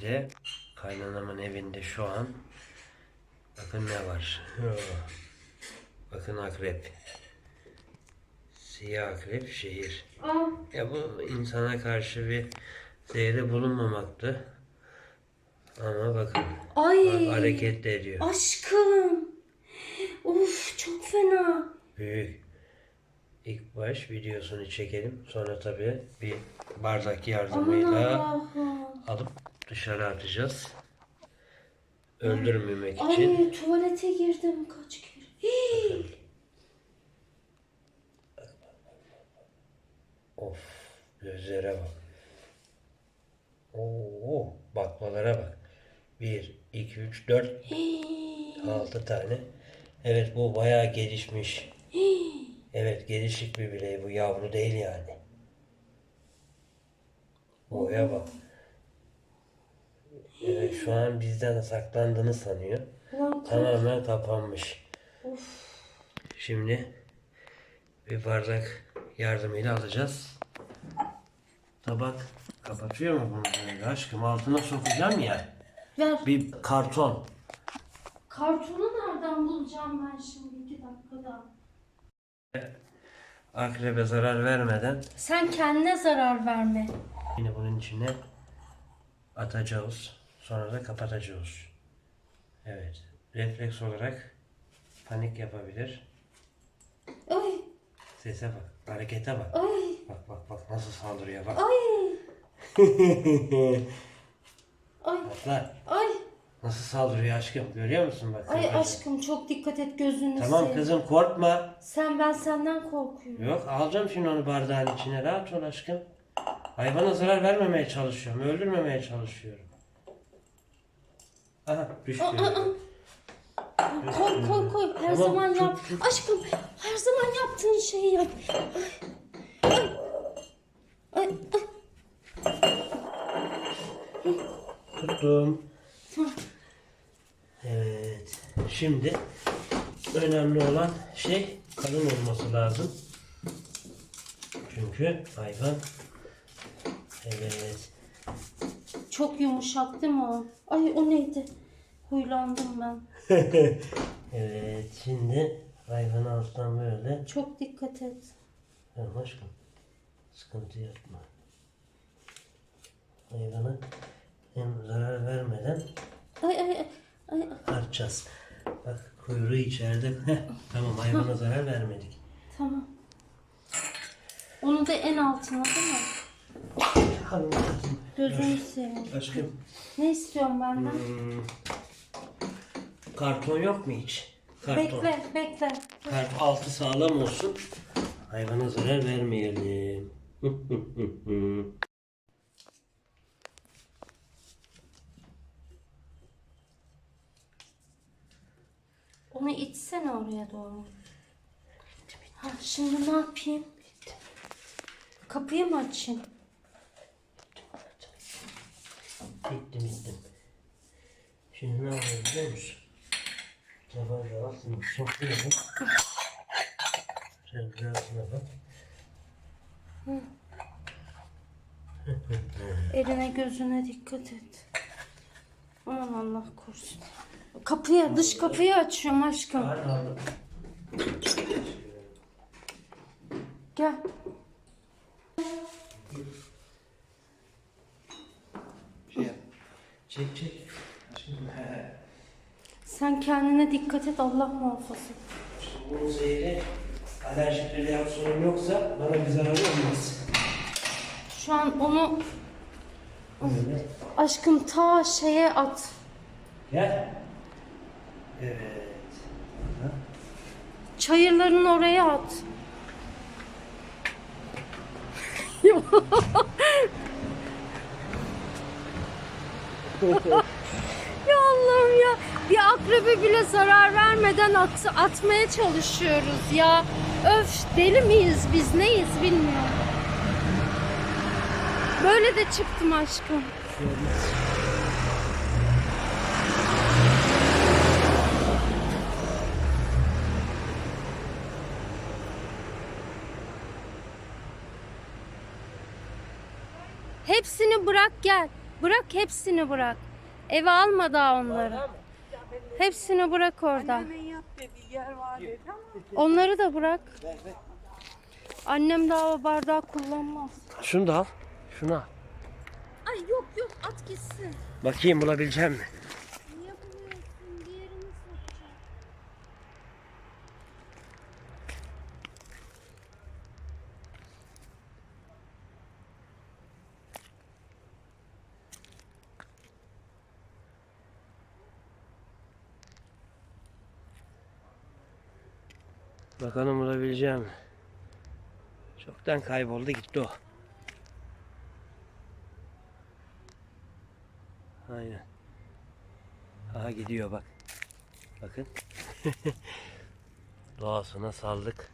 de kaynanamın evinde şu an bakın ne var. Bakın akrep. Siyah akrep şehir. Aa, Ya bu insana karşı bir zehri bulunmamaktı. Ama bakın ay. hareket de ediyor. Aşkım. Of çok fena. Büyük. İlk baş videosunu çekelim. Sonra tabii bir bardak yardımıyla alıp dışarı atacağız. Öldürmemek için. Ay tuvalete girdim kaç kere. Hii. Of gözlere bak. Oo baklalara bak. 1, 2, 3, 4, Hii. 6 tane. Evet bu bayağı gelişmiş. Evet gelişik bir birey bu yavru değil yani. Boya bak. Evet şu an bizden saklandığını sanıyor. Tamamen kapanmış. Of. Şimdi bir bardak yardımıyla alacağız. Tabak kapatıyor mu bunu böyle aşkım? Altına sokacağım ya. Ver. Bir karton. Kartonu nereden bulacağım ben şimdi iki dakikada? Akrebe zarar vermeden Sen kendine zarar verme. yine bunun içine atacağız. Sonra da kapatacağız. Evet. Refleks olarak panik yapabilir. Ay Sese bak. Harekete bak. ay Bak bak bak nasıl saldırıyor bak. ay ay Atla. ay Nasıl saldırıyor aşkım? Görüyor musun bak? ay kırpacak. aşkım çok dikkat et gözünü Tamam seveyim. kızım korkma. Sen ben senden korkuyorum. Yok alacağım şimdi onu bardağın içine. Rahat ol aşkım. Hayvana zarar vermemeye çalışıyorum. Öldürmemeye çalışıyorum. Aha düştü. Aa, aa. Koy koy koy her Tamam, zaman çok- yap. çok- Aşkım her zaman yaptığın şeyi yap. Ay ay ay. Tuttum. Evet. Şimdi önemli olan şey kalın olması lazım. Çünkü hayvan evet Çok yumuşak değil mi o? Ay o neydi? Huylandım ben. evet şimdi hayvanı alttan böyle Çok dikkat et. Tamam aşkım. Sıkıntı yapma. Hayvana hem zarar vermeden Ay ay ay. ay. artacağız. Bak kuyruğu içeride. Heh, tamam hayvana zarar vermedik. Tamam. Onu da en altına değil mi? Hanım. Gözünü seveyim. Aşkım. Ne istiyorsun benden? hmm, karton yok mu hiç? Karton. Bekle bekle. Kart altı sağlam olsun. Hayvana zarar vermeyelim. Onu itsene oraya doğru. Ha, şimdi ne yapayım? Kapıyı mı açayım? Bittim bittim. Şimdi ne yapalım biliyor musun? Tabağı altını sokuyorum. Sen birazına bak. Eline gözüne dikkat et. Aman Allah korusun. Kapıyı, dış kapıyı açıyorum aşkım. Gel. Şey. Çek çek. Sen kendine dikkat et Allah muhafaza. Bunun zehri alerjik bir reaksiyonun yoksa bana bir zararı olmaz. Şu an onu Böyle. aşkım ta şeye at. Gel. Evet. Ha? Çayırların oraya at. akrebe bile zarar vermeden at, atmaya çalışıyoruz ya. Öf deli miyiz biz neyiz bilmiyorum. Böyle de çıktım aşkım. Hepsini bırak gel. Bırak hepsini bırak. Eve alma daha onları. Hepsini bırak orada. Annemin yap dediği yer var dedi ama Onları da bırak. Annem daha bardağı kullanmaz. Şunu da al. Şunu al. Ay yok yok at gitsin. Bakayım bulabileceğim mi? Bakalım bulabileceğim? Çoktan kayboldu gitti o. Aynen. Aha gidiyor bak. Bakın. Doğasına saldık.